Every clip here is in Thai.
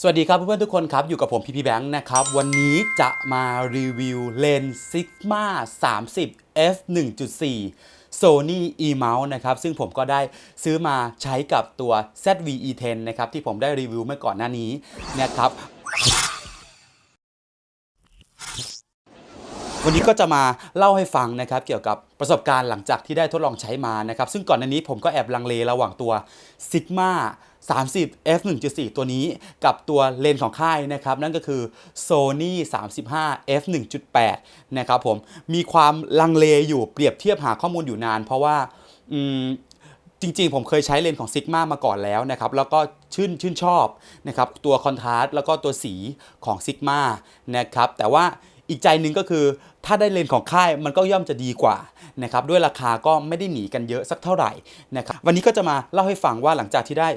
สวัสดีครับเพื่อนๆทุกคนครับ อยู่กับผมพีพีแบงค์นะครับ วันนี้จะมารีวิวเลนส์ซิกมา30 f 1.4 Sony e mount นะครับ ซึ่งผมก็ได้ซื้อมาใช้กับตัว ZV-E10 นะครับ ที่ผมได้รีวิวเมื่อก่อนหน้านี้นะครับ วันนี้ก็จะมาเล่าให้ฟังนะครับเกี่ยวกับประสบการณ์หลังจากที่ได้ทดลองใช้มานะครับซึ่งก่อนหน้านี้ผมก็แอบลังเลระหว่างตัว Sigma 30 f 1.4 ตัวนี้กับตัวเลนส์ของค่ายนะครับนั่นก็คือ Sony 35 f 1.8 นะครับผมมีความลังเลอยู่เปรียบเทียบหาข้อมูลอยู่นาน เพราะว่าจริงๆ ผมเคยใช้เลนส์ของ Sigma มาก่อนแล้วนะครับแล้วก็ชื่นชื่นชอบนะครับตัวคอนทราสต์แล้วก็ตัวสีของ Sigma นะครับแต่ว่า อีกใจหนึ่งก็คือถ้าได้เลนของค่ายมันก็ย่อมจะดีกว่านะครับด้วยราคาก็ไม่ได้หนีกันเยอะสักเท่าไหร่นะครับวันนี้ก็จะมาเล่าให้ฟังว่าหลังจากที่ได้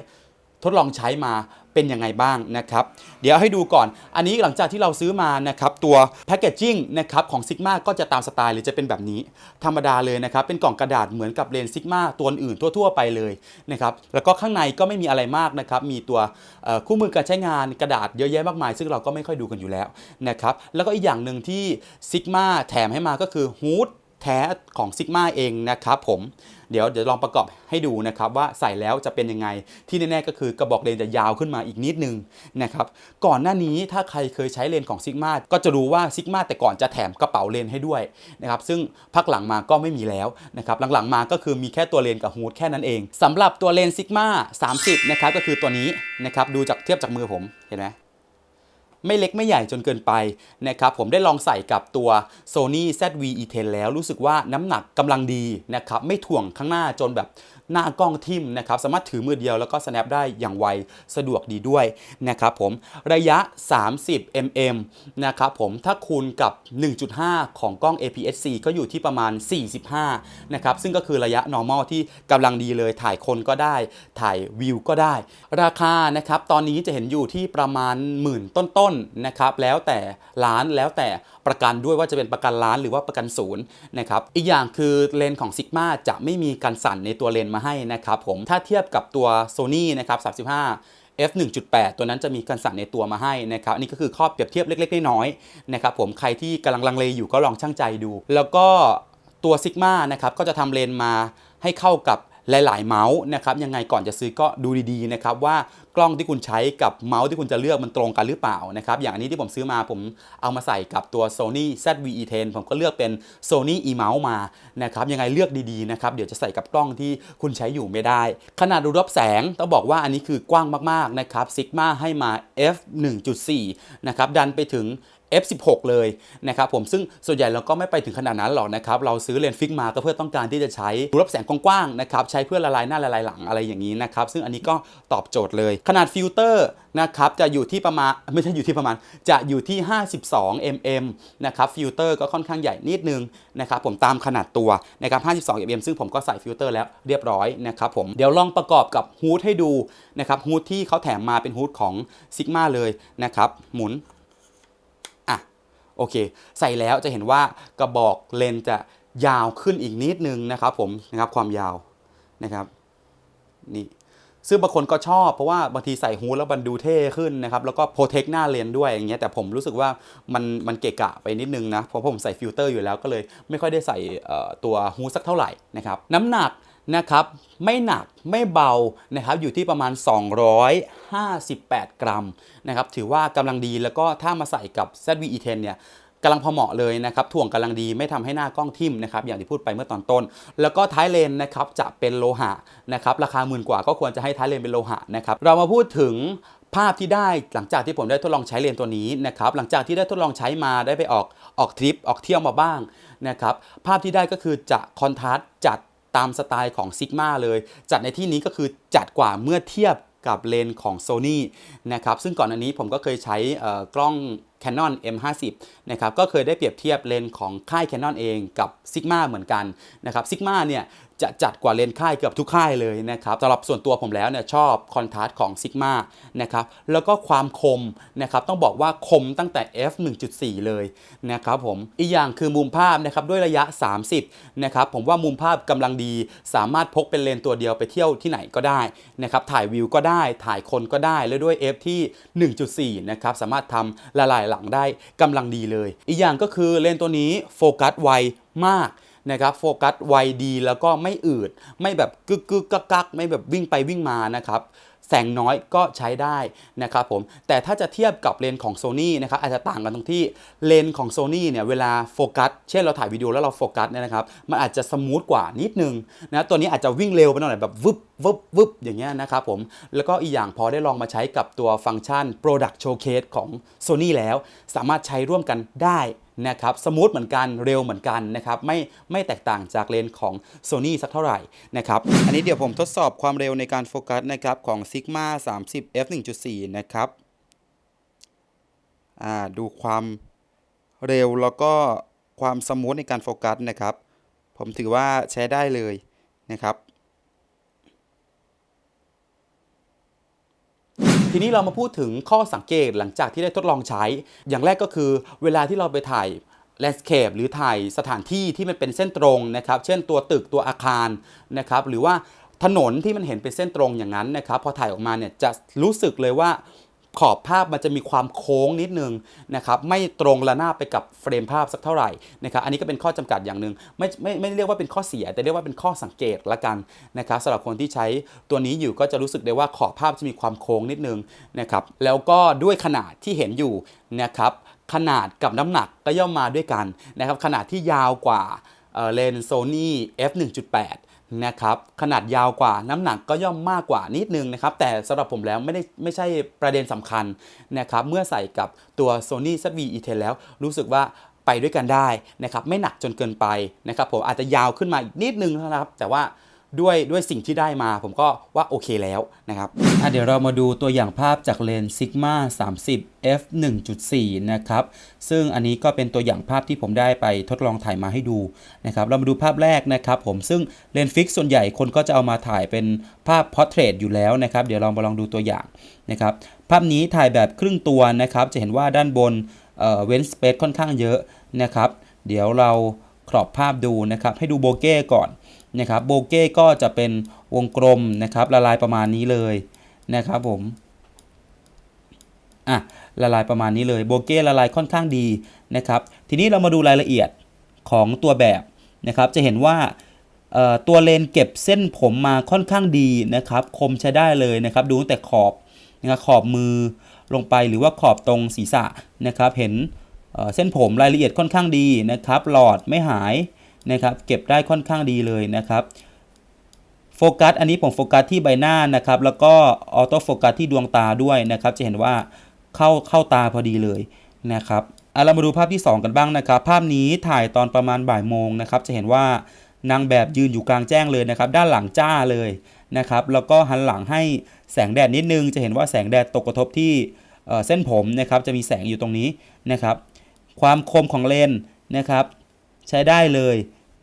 ทดลองใช้มา เป็นยังไงบ้างนะครับ เดี๋ยวให้ดูก่อน อันนี้หลังจากที่เราซื้อมานะครับตัวแพ c เกจจิ้งนะครับของ Sigma ก็จะตามสไตล์หรือจะเป็นแบบนี้ ธรรมดาเลยนะครับ เป็นกล่องกระดาษเหมือนกับเลนส์ Sigma ตัวอื่นทั่ว ๆ ไปเลยนะครับแล้วก็ข้างในก็ไม่มีอะไรมากนะครับ มีตัวคู่มือการใช้งานกระดาษเยอะแยะมากมาย ซึ่งเราก็ไม่ค่อยดูกันอยู่แล้วนะครับแล้วก็อีกอย่างหนึ่งที่ Sigma แถมให้มาก็คือฮูดแท้ของ Sigma เองนะครับผม เดี๋ยวเดี๋ยวลองประกอบให้ดูนะครับว่าใส่แล้วจะเป็นยังไงที่แน่ๆก็คือกระบอกเลนจะยาวขึ้นมาอีกนิดนึงนะครับก่อนหน้านี้ถ้าใครเคยใช้เลนของ Sigma ก็จะรู้ว่า Sigma แต่ก่อนจะแถมกระเป๋าเลนให้ด้วยนะครับซึ่งพักหลังมาก็ไม่มีแล้วนะครับหลังๆมาก็คือมีแค่ตัวเลนกับฮูดแค่นั้นเองสำหรับตัวเลน Sigma 30นะครับก็คือตัวนี้นะครับดูจากเทียบจากมือผมเห็นไหม ไม่เล็กไม่ใหญ่จนเกินไปนะครับผมได้ลองใส่กับตัว Sony ZV-E10 แล้วรู้สึกว่าน้ำหนักกำลังดีนะครับไม่ถ่วงข้างหน้าจนแบบหน้ากล้องทิ่มนะครับสามารถถือมือเดียวแล้วก็ snap ได้อย่างไวสะดวกดีด้วยนะครับผมระยะ 30 mm นะครับผมถ้าคูณกับ 1.5 ของกล้อง APS-C ก็อยู่ที่ประมาณ 45 นะครับ ซึ่งก็คือระยะ normal ที่กำลังดีเลยถ่ายคนก็ได้ ถ่ายวิวก็ได้ ราคานะครับ ตอนนี้จะเห็นอยู่ที่ประมาณหมื่นต้นๆนะครับแล้วแต่ร้านแล้วแต่ประกันด้วยว่าจะเป็นประกันร้านหรือว่าประกันศูนย์นะครับอีกอย่างคือเลนของ Sigma จะไม่มีการสั่นในตัวเลนมาให้นะครับผมถ้าเทียบกับตัว Sony นะครับ35 f 1.8 ตัวนั้นจะมีการสั่นในตัวมาให้นะครับ อันนี้ก็คือข้อเปรียบเทียบเล็กๆน้อยๆนะครับผมใครที่กำลังลังเลอยู่ก็ลองช่างใจดู แล้วก็ตัว Sigma นะครับก็จะทำเลนมาให้เข้ากับ หลายๆเมาส์นะครับยังไงก่อนจะซื้อก็ดูดีๆนะครับว่ากล้องที่คุณใช้กับเมาส์ที่คุณจะเลือกมันตรงกันหรือเปล่านะครับอย่างอันนี้ที่ผมซื้อมาผมเอามาใส่กับตัว Sony ZV-E10 ผมก็เลือกเป็น Sony e mouse มานะครับยังไงเลือกดีๆนะครับเดี๋ยวจะใส่กับกล้องที่คุณใช้อยู่ไม่ได้ ขนาดรูรับแสงต้องบอกว่าอันนี้คือกว้างมากๆนะครับ Sigma ให้มา f 1.4นะครับดันไปถึง F16 เลยนะครับผมซึ่งส่วนใหญ่เราก็ไม่ไปถึงขนาดนั้นหรอกนะครับเราซื้อเลนส์ฟิกมาก็เพื่อต้องการที่จะใช้รูรับแสงกว้างๆนะครับใช้เพื่อละลายหน้าละลายหลังอะไรอย่างนี้นะครับซึ่งอันนี้ก็ตอบโจทย์เลย ขนาดฟิลเตอร์นะครับจะอยู่ที่ประมาณไม่ใช่อยู่ที่ประมาณจะอยู่ที่ 52 mm นะครับฟิลเตอร์ก็ค่อนข้างใหญ่นิดนึงนะครับผมตามขนาดตัวนะครับ52 mm ซึ่งผมก็ใส่ฟิลเตอร์แล้วเรียบร้อยนะครับผมเดี๋ยวลองประกอบกับฮูดให้ดูนะครับฮูดที่เขาแถมมาเป็นฮูดของ Sigma เลยนะครับหมุน โอเค ใส่แล้วจะเห็นว่ากระบอกเลนจะยาวขึ้นอีกนิดนึงนะครับผมนะครับความยาวนะครับนี่ซึ่งบางคนก็ชอบเพราะว่าบางทีใส่ฮูดแล้วมันดูเท่ขึ้นนะครับแล้วก็โปรเทคหน้าเลนด้วยอย่างเงี้ยแต่ผมรู้สึกว่ามันมันเกะกะไปนิดนึงนะเพราะผมใส่ฟิลเตอร์อยู่แล้วก็เลยไม่ค่อยได้ใส่ตัวฮูดสักเท่าไหร่นะครับน้ำหนัก นะครับไม่หนักไม่เบานะครับอยู่ที่ประมาณ 258 กรัมนะครับถือว่ากำลังดีแล้วก็ถ้ามาใส่กับ ZV-E10 เนี่ยกำลังพอเหมาะเลยนะครับถ่วงกำลังดีไม่ทำให้หน้ากล้องทิ่มนะครับอย่างที่พูดไปเมื่อตอนต้น แล้วก็ท้ายเลนนะครับจะเป็นโลหะนะครับราคาหมื่นกว่าก็ควรจะให้ท้ายเลนเป็นโลหะนะครับเรามาพูดถึงภาพที่ได้หลังจากที่ผมได้ทดลองใช้เลนตัวนี้นะครับหลังจากที่ได้ทดลองใช้มาได้ไปออกออกทริปออกเที่ยวมาบ้างนะครับภาพที่ได้ก็คือจะคอนทราสต์จัด ตามสไตล์ของ Sigma เลย จัดในที่นี้ก็คือจัดกว่าเมื่อเทียบกับเลนของ Sony นะครับ ซึ่งก่อนอันนี้ผมก็เคยใช้เอ่อกล้อง Canon M50 นะครับ ก็เคยได้เปรียบเทียบเลนของค่าย Canon เองกับ Sigma เหมือนกันนะครับ Sigma เนี่ย จะจัดกว่าเลนส์ค่ายเกือบทุกค่ายเลยนะครับสำหรับส่วนตัวผมแล้วเนี่ยชอบคอนทราสต์ของ Sigma นะครับแล้วก็ความคมนะครับต้องบอกว่าคมตั้งแต่ f 1.4 เลยนะครับผมอีกอย่างคือมุมภาพนะครับด้วยระยะ 30นะครับผมว่ามุมภาพกำลังดีสามารถพกเป็นเลนส์ตัวเดียวไปเที่ยวที่ไหนก็ได้นะครับถ่ายวิวก็ได้ถ่ายคนก็ได้แล้วด้วย f ที่ 1.4 นะครับสามารถทำละลายหลังได้กำลังดีเลย อีกอย่างก็คือเลนส์ตัวนี้โฟกัสไวมาก นะครับโฟกัสไวดีแล้วก็ไม่อืด ไม่แบบกึกกึกกักกักไม่แบบวิ่งไปวิ่งมานะครับแสงน้อยก็ใช้ได้นะครับผม แต่ถ้าจะเทียบกับเลนของ Sony นะครับอาจจะต่างกันตรงที่เลนของ Sony เนี่ยเวลาโฟกัส เช่นเราถ่ายวิดีโอแล้วเราโฟกัสเนี่ยนะครับ มันอาจจะสมูทกว่านิดนึงนะตัวนี้อาจจะวิ่งเร็วไปหน่อยแบบวึบวึบวึบอย่างเงี้ยนะครับผม แล้วก็อีกอย่างพอได้ลองมาใช้กับตัวฟังก์ชัน Product Showcase ของ Sony แล้ว สามารถใช้ร่วมกันได้ นะครับสมูทเหมือนกันเร็วเหมือนกันนะครับไม่ไม่แตกต่างจากเลนส์ของ Sony สักเท่าไหร่นะครับอันนี้เดี๋ยวผมทดสอบความเร็วในการโฟกัสนะครับของ Sigma 30 f 1.4 นะครับดูความเร็วแล้วก็ความสมูทในการโฟกัสนะครับ ผมถือว่าใช้ได้เลยนะครับ ทีนี้เรามาพูดถึงข้อสังเกตหลังจากที่ได้ทดลองใช้ อย่างแรกก็คือเวลาที่เราไปถ่ายแลนด์สเคปหรือถ่ายสถานที่ที่มันเป็นเส้นตรงนะครับ เช่นตัวตึกตัวอาคารนะครับ หรือว่าถนนที่มันเห็นเป็นเส้นตรงอย่างนั้นนะครับ พอถ่ายออกมาเนี่ยจะรู้สึกเลยว่า ขอบภาพมันจะมีความโค้งนิดนึงนะครับไม่ตรงระนาบไปกับเฟรมภาพสักเท่าไหร่นะครับอันนี้ก็เป็นข้อจำกัดอย่างหนึ่งไม่ไม่ไม่เรียกว่าเป็นข้อเสีย แต่เรียกว่าเป็นข้อสังเกตละกันนะครับสำหรับคนที่ใช้ตัวนี้อยู่ก็จะรู้สึกได้ว่าขอบภาพจะมีความโค้งนิดนึงนะครับแล้วก็ด้วยขนาดที่เห็นอยู่นะครับขนาดกับน้ำหนักก็ย่อมมาด้วยกันนะครับขนาดที่ยาวกว่าเอ่อเลนส์โซนี่ f 1.8 นะครับขนาดยาวกว่าน้ำหนักก็ย่อมมากกว่านิดนึงนะครับ แต่สำหรับผมแล้วไม่ได้ไม่ใช่ประเด็นสำคัญนะครับ เมื่อใส่กับตัว Sony ZV-E10 แล้วรู้สึกว่าไปด้วยกันได้นะครับ ไม่หนักจนเกินไปนะครับ ผมอาจจะยาวขึ้นมาอีกนิดนึงนะครับ แต่ว่า ด้วยด้วยสิ่งที่ได้มาผมก็ว่าโอเคแล้วนะครับเดี๋ยวเรามาดูตัวอย่างภาพจากเลนส์ Sigma 30 f 1.4 นะครับ ซึ่งอันนี้ก็เป็นตัวอย่างภาพที่ผมได้ไปทดลองถ่ายมาให้ดูนะครับ เรามาดูภาพแรกนะครับผมซึ่งเลนส์ฟิกส่วนใหญ่คนก็จะเอามาถ่ายเป็นภาพพอร์เทรตอยู่แล้วนะครับ เดี๋ยวเรามาลองดูตัวอย่างนะครับ ภาพนี้ถ่ายแบบครึ่งตัวนะครับ จะเห็นว่าด้านบนเว้นสเปซค่อนข้างเยอะนะครับ เดี๋ยวเราครอบภาพดูนะครับ ให้ดูโบเก้ก่อน นะครับโบเก้ก็จะเป็นวงกลมนะครับละลายประมาณนี้เลยนะครับผมอะละลายประมาณนี้เลยโบเก้ละลายค่อนข้างดีนะครับทีนี้เรามาดูรายละเอียดของตัวแบบนะครับจะเห็นว่าตัวเลนเก็บเส้นผมมาค่อนข้างดีนะครับคมใช้ได้เลยนะครับดูตั้งแต่ขอบนะครับขอบมือลงไปหรือว่าขอบตรงศีรษะนะครับเห็นเส้นผมรายละเอียดค่อนข้างดีนะครับหลอดไม่หาย นะครับเก็บได้ค่อนข้างดีเลยนะครับโฟกัสอันนี้ผมโฟกัสที่ใบหน้านะครับแล้วก็ออโต้โฟกัสที่ดวงตาด้วยนะครับจะเห็นว่าเข้าเข้าตาพอดีเลยนะครับเอะเรามาดูภาพที่ 2 กันบ้างนะครับ ภาพนี้ถ่ายตอนประมาณบ่ายโมงนะครับจะเห็นว่านางแบบยืนอยู่กลางแจ้งเลยนะครับ ด้านหลังจ้าเลยนะครับแล้วก็หันหลังให้แสงแดดนิดนึง จะเห็นว่าแสงแดดตกกระทบที่เเส้นผมนะครับจะมีแสงอยู่ตรงนี้นะครับ ความคมของเลนส์นะครับ ใช้ได้เลย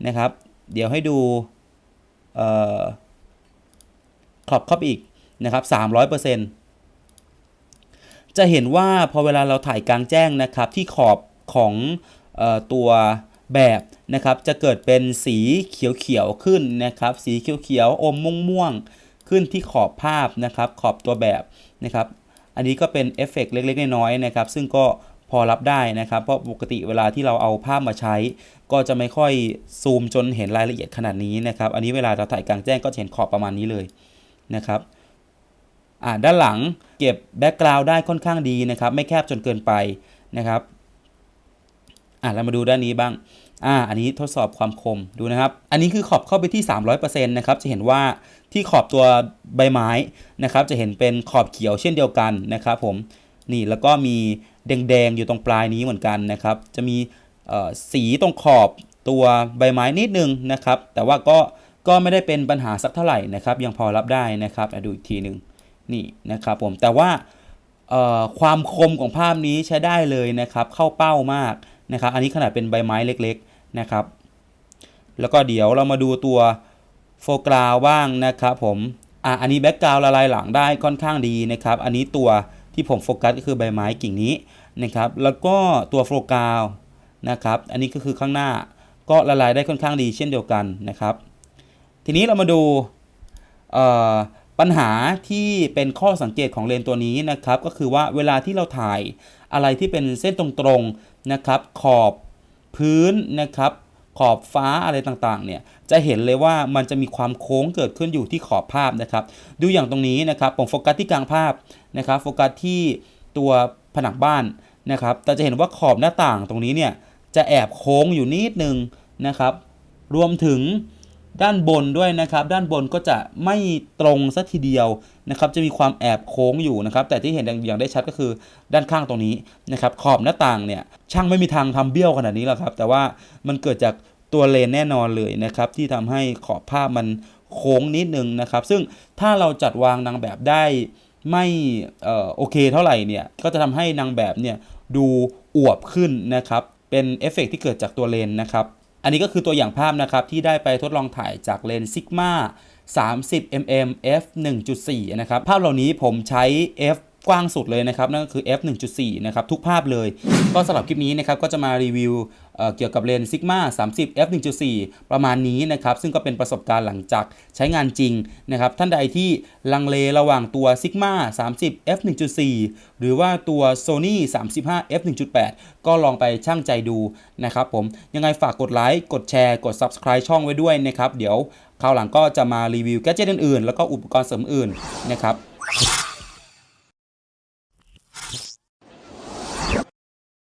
นะครับ เดี๋ยวให้ดูขอบเข้าไปอีกนะครับ300%จะเห็นว่าพอเวลาเราถ่ายกลางแจ้งนะครับ ที่ขอบของออตัวแบบนะครับ จะเกิดเป็นสีเขียวๆขึ้นนะครับ สีเขียวๆอมม่วงๆขึ้นที่ขอบภาพนะครับ ขอบตัวแบบนะครับ อันนี้ก็เป็นเอฟเฟกต์เล็กๆน้อยๆนะครับ ซึ่งก็ พอรับได้นะครับ เพราะปกติเวลาที่เราเอาภาพมาใช้ ก็จะไม่ค่อยซูมจนเห็นรายละเอียดขนาดนี้นะครับ อันนี้เวลาเราถ่ายกลางแจ้งก็จะเห็นขอบประมาณนี้เลยนะครับอ่าด้านหลังเก็บแบ็กกราวด์ได้ค่อนข้างดีนะครับ ไม่แคบจนเกินไปนะครับอ่าเรามาดูด้านนี้บ้างอ่าอันนี้ทดสอบความคมดูนะครับ อันนี้คือขอบเข้าไปที่ 300%นะครับ จะเห็นว่าที่ขอบตัวใบไม้นะครับ จะเห็นเป็นขอบเขียวเช่นเดียวกันนะครับผม นี่แล้วก็มี แดงๆอยู่ตรงปลายนี้เหมือนกันนะครับ จะมีสีตรงขอบตัวใบไม้นิดนึงนะครับ แต่ว่าก็ก็ไม่ได้เป็นปัญหาสักเท่าไหร่นะครับ ยังพอรับได้นะครับดูอีกทีหนึ่งนี่นะครับผมแต่ว่าความคมของภาพนี้ใช้ได้เลยนะครับ เข้าเป้ามากนะครับ อันนี้ขนาดเป็นใบไม้เล็กๆนะครับ แล้วก็เดี๋ยวเรามาดูตัวโฟกราวบ้างนะครับผมอะอันนี้แบ็กกราวละลายหลังได้ค่อนข้างดีนะครับ อันนี้ตัว ที่ผมโฟกัสก็คือใบไม้กิ่งนี้นะครับแล้วก็ตัวโฟกาวนะครับอันนี้ก็คือข้างหน้าก็ละลายได้ค่อนข้างดีเช่นเดียวกันนะครับ ทีนี้เรามาดูปัญหาที่เป็นข้อสังเกตของเลนตัวนี้นะครับก็คือว่าเวลาที่เราถ่ายอะไรที่เป็นเส้นตรงๆนะครับขอบพื้นนะครับ ขอบฟ้าอะไรต่างๆเนี่ยจะเห็นเลยว่ามันจะมีความโค้งเกิดขึ้นอยู่ที่ขอบภาพนะครับ ดูอย่างตรงนี้นะครับผมโฟกัสที่กลางภาพนะครับโฟกัสที่ตัวผนังบ้านนะครับแต่จะเห็นว่าขอบหน้าต่างตรงนี้เนี่ยจะแอบโค้งอยู่นิดนึงนะครับ รวมถึง ด้านบนด้วยนะครับ ด้านบนก็จะไม่ตรงสัทีเดียวนะครับ จะมีความแอบโค้งอยู่นะครับ แต่ที่เห็นอย่างได้ชัดก็คือด้านข้างตรงนี้นะครับ ขอบหน้าต่างเนี่ย ช่างไม่มีทางทำเบี้ยวขนาดนี้หรอกครับ แต่ว่ามันเกิดจากตัวเลนแน่นอนเลยนะครับ ที่ทำให้ขอบภาพมันโค้งนิดนึงนะครับ ซึ่งถ้าเราจัดวางนางแบบได้ไม่เอ่อโอเคเท่าไหร่เนี่ย ก็จะทำให้นางแบบเนี่ยดูอวบขึ้นนะครับ เป็นเอฟเฟกต์ที่เกิดจากตัวเลนนะครับ อันนี้ก็คือตัวอย่างภาพนะครับที่ได้ไปทดลองถ่ายจากเลนส์ซิกมา30 mm f 1.4 นะครับ ภาพเหล่านี้ผมใช้ f กว้างสุดเลยนะครับ นั่นก็คือ f 1.4 นะครับ ทุกภาพเลย ก็สำหรับคลิปนี้นะครับ ก็จะมารีวิวเเกี่ยวกับเลนส์ Sigma 30 f 1.4 ประมาณนี้นะครับ ซึ่งก็เป็นประสบการณ์หลังจากใช้งานจริงนะครับ ท่านใดที่ลังเลระหว่างตัว Sigma 30 f 1.4 หรือว่าตัว Sony 35 f 1.8 ก็ลองไปช่างใจดูนะครับผม ยังไงฝากกดไลค์ กดแชร์ กด Subscribe ช่องไว้ด้วยนะครับ เดี๋ยวคราวหลังก็จะมารีวิวแกดเจิตอื่นๆ แล้วก็อุปกรณ์เสริมอื่นนะครับ